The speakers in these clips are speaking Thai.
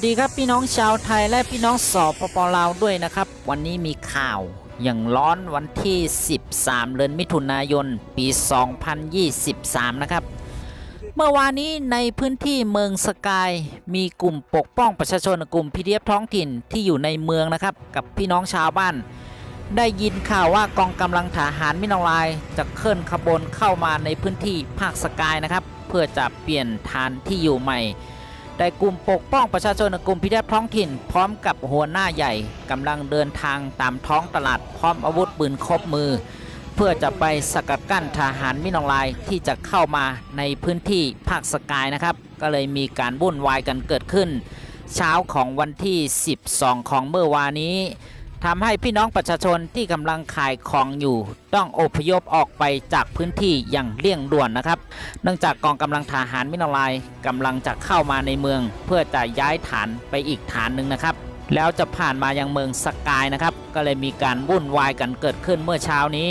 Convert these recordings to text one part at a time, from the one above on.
วัสดีครับพี่น้องชาวไทยและพี่น้องสอบปปลาวด้วยนะครับ วันนี้มีข่าวอย่างร้อนวันที่ 13 เดือนมิถุนายน ปี 2023 นะครับ เมื่อวานนี้ในพื้นที่เมืองสกาย มีกลุ่มปกป้องประชาชนกลุ่มพีดีเอฟท้องถิ่นที่อยู่ในเมืองนะครับ กับพี่น้องชาวบ้าน ได้ยินข่าวว่ากองกำลังทหารมินอลายจะเคลื่อนขบวนเข้ามาในพื้นที่ภาคสกายนะครับ เพื่อจะเปลี่ยนฐานที่อยู่ใหม่ ได้กลุ่มปกป้องประชาชนกลุ่มพิทักษ์ท้องถิ่น พร้อมกับหัวหน้าใหญ่กำลังเดินทางตามท้องตลาดพร้อมอาวุธปืนครบมือ เพื่อจะไปสกัดกั้นทหารมินองลายที่จะเข้ามาในพื้นที่ภาคสกายนะครับ ก็เลยมีการวุ่นวายกันเกิดขึ้น เช้าของวันที่ 12 ของเมื่อวานนี้ ทำให้พี่น้องประชาชนที่กำลังขายของอยู่ ต้องอพยพออกไปจากพื้นที่อย่างเร่งด่วนนะครับ เนื่องจากกองกำลังทหารมินาลายกำลังจะเข้ามาในเมือง เพื่อจะย้ายฐานไปอีกฐานหนึ่งนะครับ แล้วจะผ่านมายังเมืองสกายนะครับ ก็เลยมีการวุ่นวายกันเกิดขึ้นเมื่อเช้านี้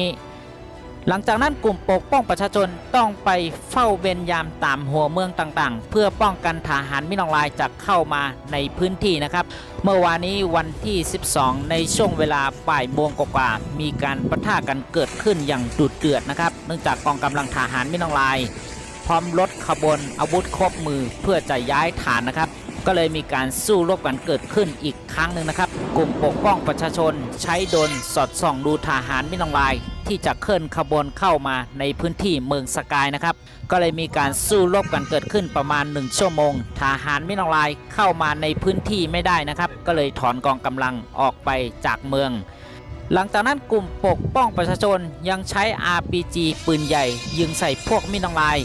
หลังจากนั้นกลุ่มปกป้องประชาชนต้องไปเฝ้าเวรยามตามหัวเมืองต่างๆ เพื่อป้องกันทหารมินองลายจะเข้ามาในพื้นที่นะครับ เมื่อวานนี้วันที่ 12 ในช่วงเวลาบ่ายโมงกว่าๆมีการปะทะกันเกิดขึ้นอย่างดุเดือดนะครับ เนื่องจากกองกำลังทหารมินองลาย พร้อมรถขบวนอาวุธครบมือเพื่อจะย้ายฐานนะครับก็เลยมีการสู้รบกันเกิดขึ้นอีกครั้งหนึ่งนะครับ กลุ่มปกป้องประชาชนใช้โดนสอดส่องดูทหารมินองลาย ที่จะเคลื่อนขบวนเข้ามาในพื้นที่เมืองสกายนะครับ ก็เลยมีการสู้รบกันเกิดขึ้นประมาณ 1 ชั่วโมง ทหารมินองลายเข้ามาในพื้นที่ไม่ได้นะครับ ก็เลยถอนกองกำลังออกไปจากเมือง หลังจากนั้นกลุ่มปกป้องประชาชนยังใช้ RPG ปืนใหญ่ ยิงใส่พวกมินองลาย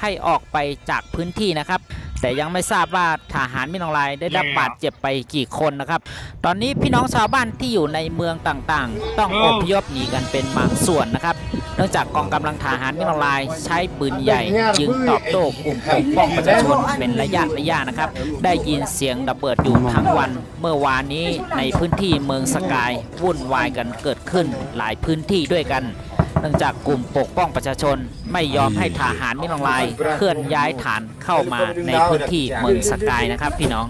ให้ออกไปจากพื้นที่นะครับ แต่ยังไม่ทราบว่าทหารมินองลายได้รับบาดเจ็บไปกี่คนนะครับ ตอนนี้พี่น้องชาวบ้านที่อยู่ในเมืองต่างๆ ต้องอพยพหนีกันเป็นบางส่วนนะครับ เนื่องจากกองกำลังทหารมินองลายใช้ปืนใหญ่ยิงตอบโต้กลุ่มปกป้องประชาชนเป็นระยะระยะนะครับ ได้ยินเสียงระเบิดอยู่ทั้งวัน เมื่อวานนี้ในพื้นที่เมืองสกายวุ่นวายกันเกิดขึ้นหลายพื้นที่ด้วยกัน เนื่องจากกลุ่มปกป้องประชาชนไม่ยอมให้ทหารมินองลาย เคลื่อนย้ายฐานเข้ามาในพื้นที่เมืองสกายนะครับพี่น้อง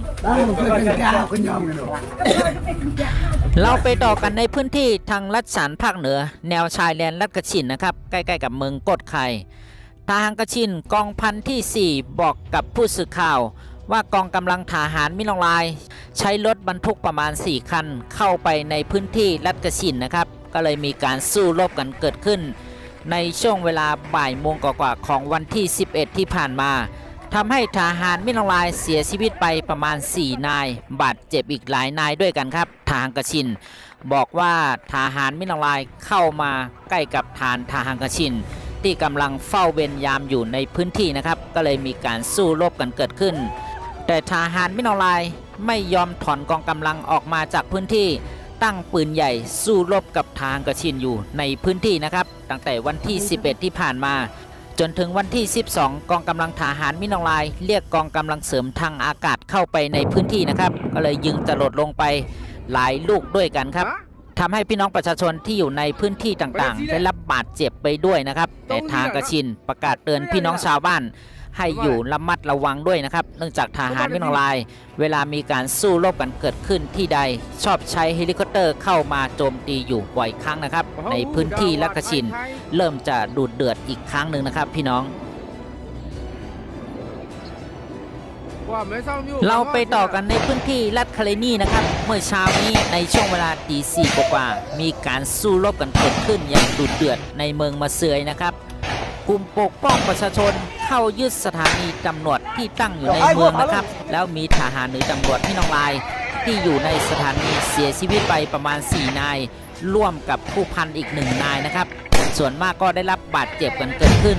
เราไปต่อกันในพื้นที่ทางลัดสารภาคเหนือ แนวชายแดนลัดกระชินนะครับ ใกล้ๆกับเมืองกดไข่ทางกระชินกองพันที่ 4 บอกกับผู้สื่อข่าว ว่ากองกำลังทหารมิลองลาย ใช้รถบรรทุกประมาณ 4 คันเข้าไปในพื้นที่ลัดกระชินนะครับ ก็เลยมีการสู้รบกันเกิดขึ้น ในช่วงเวลาบ่ายโมงกว่าๆของวันที่ 11 ที่ผ่านมาทำให้ทหารมิลองลายเสียชีวิตไปประมาณ 4 นาย บาดเจ็บอีกหลายนายด้วยกันครับ ทางกระชิน บอกว่าทหารมิลองลายเข้ามาใกล้กับฐานทหารกระชิน ที่กำลังเฝ้าเวรยามอยู่ในพื้นที่นะครับ ก็เลยมีการสู้รบกันเกิดขึ้น แต่ทหารมินอลายไม่ยอมถอนกองกำลังออกมาจากพื้นที่ ตั้งปืนใหญ่สู้รบกับทางกระชินอยู่ในพื้นที่นะครับ ตั้งแต่วันที่ 11 ที่ผ่านมา จนถึงวันที่ 12 กองกำลังทหารมินอลาย เรียกกองกำลังเสริมทางอากาศเข้าไปในพื้นที่นะครับ ก็เลยยิงจรดลงไปหลายลูกด้วยกันครับทำให้พี่น้องประชาชนที่อยู่ในพื้นที่ต่างๆ ได้รับบาดเจ็บไปด้วยนะครับ แต่ทางกระชินประกาศเตือนพี่น้องชาวบ้าน ให้อยู่ระมัดระวังด้วยนะครับ เนื่องจากทหารมินองลาย เวลามีการสู้รบกันเกิดขึ้นที่ใด ชอบใช้เฮลิคอปเตอร์เข้ามาโจมตีอยู่บ่อยครั้งนะครับ ในพื้นที่ลักกะชิน เริ่มจะดูดเดือดอีกครั้งหนึ่งนะครับ พี่น้องเราไปต่อกันในพื้นที่ลัดคาเลนี่นะครับ เมื่อเช้านี้ในช่วงเวลาตีสี่กว่าๆมีการสู้รบกันเกิดขึ้นอย่างดุเดือดในเมืองมาเซยนะครับ กลุ่มปกป้องประชาชน เข้ายึดสถานีตำรวจที่ตั้งอยู่ในเมืองนะครับ แล้วมีทหารหรือตำรวจที่น้องลาย ที่อยู่ในสถานีเสียชีวิตไปประมาณ 4 นาย ร่วมกับผู้พันอีกหนึ่งนายนะครับ ส่วนมากก็ได้รับบาดเจ็บกันเกิดขึ้น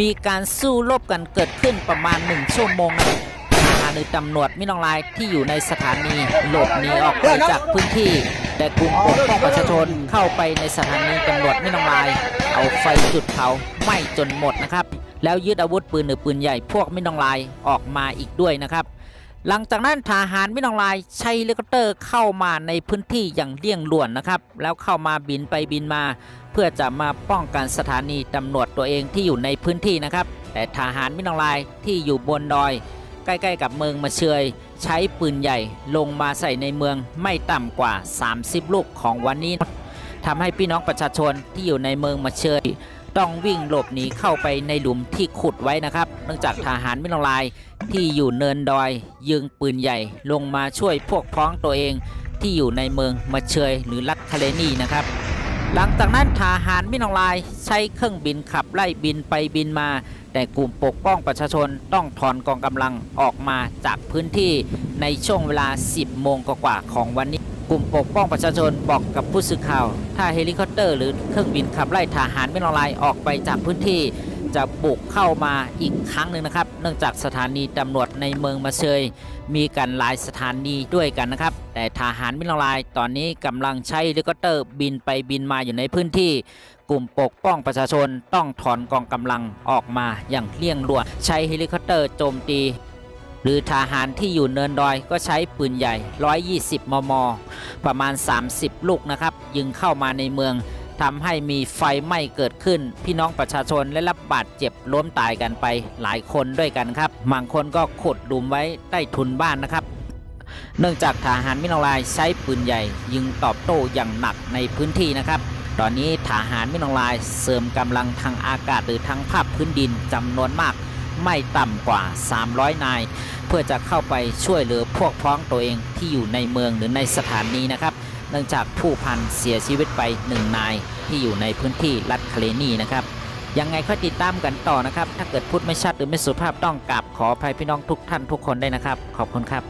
มีการสู้รบกันเกิดขึ้นประมาณ 1 ชั่วโมงนะครับทหารหรือตำรวจมินองลายที่อยู่ในสถานีหลบหนีออกไปจากพื้นที่แต่กลุ่มปกป้องประชาชนเข้าไปในสถานีตำรวจมินองลาย เอาไฟจุดเผาไหม้จนหมดนะครับ แล้วยึดอาวุธปืนหรือปืนใหญ่พวกมินองลายออกมาอีกด้วยนะครับ หลังจากนั้นทหารมินองลายใช้เฮลิคอปเตอร์เข้ามาในพื้นที่อย่างเลี่ยงด่วนนะครับ แล้วเข้ามาบินไปบินมา เพื่อจะมาป้องกันสถานีตำรวจตัวเองที่อยู่ในพื้นที่นะครับ แต่ทหารมินองลายที่อยู่บนดอย ใกล้ๆ กับเมืองมาเชยใช้ปืนใหญ่ลงมาใส่ในเมืองไม่ต่ำกว่า 30 ลูกของวันนี้ทำให้พี่น้องประชาชนที่อยู่ในเมืองมาเชย ต้องวิ่งหลบหนีเข้าไปในหลุมที่ขุดไว้นะครับ เนื่องจากทหารมิลลายที่อยู่เนินดอย ยิงปืนใหญ่ลงมาช่วยพวกพ้องตัวเองที่อยู่ในเมืองมาเชยหรือรัฐคาเลนีนะครับ หลังจากนั้นทหารมิลลายใช้เครื่องบินขับไล่บินไปบินมา แต่กลุ่มปกป้องประชาชนต้องถอนกองกำลังออกมาจากพื้นที่ในช่วงเวลา 10 โมงกว่าของวันนี้ กลุ่มปกป้องประชาชนบอกกับผู้สื่อข่าว ถ้าเฮลิคอปเตอร์หรือเครื่องบินขับไล่ทหารไม่ลองลายออกไปจากพื้นที่ จะบุกเข้ามาอีกครั้งหนึ่งนะครับ เนื่องจากสถานีตำรวจในเมืองมาเชย มีกันหลายสถานีด้วยกันนะครับ แต่ทหารไม่ลองลายตอนนี้กำลังใช้เฮลิคอปเตอร์บินไปบินมาอยู่ในพื้นที่กลุ่มปกป้องประชาชนต้องถอนกองกำลังออกมาอย่างเลี่ยงด่วนใช้เฮลิคอปเตอร์โจมตี หรือทหารที่อยู่เนินดอยก็ใช้ปืนใหญ่ 120 มม ประมาณ 30 ลูกนะครับ ยิงเข้ามาในเมืองทำให้มีไฟไหม้เกิดขึ้น พี่น้องประชาชนและรับบาดเจ็บล้มตายกันไปหลายคนด้วยกันครับบางคนก็ขุดหลุมไว้ใต้ทุนบ้านนะครับ เนื่องจากทหารมิโนลายใช้ปืนใหญ่ ยิงตอบโต้อย่างหนักในพื้นที่นะครับ ตอนนี้ทหารมิโนลายเสริมกำลังทางอากาศหรือทางภาคพื้นดินจำนวนมากไม่ต่ำกว่า 300 นาย พื่อจะเข้าไปช่วยเหลือพวกพ้องตัวเองที่อยู่ในเมืองหรือในสถานีนะครับ เนื่องจากผู้พันเสียชีวิตไปหนึ่งนายที่อยู่ในพื้นที่รัฐคาเลนีนะครับยังไงก็ติดตามกันต่อนะครับ ถ้าเกิดพูดไม่ชัดหรือไม่สุภาพต้องกลับขออภัยพี่น้องทุกท่านทุกคนได้นะครับ ขอบคุณครับ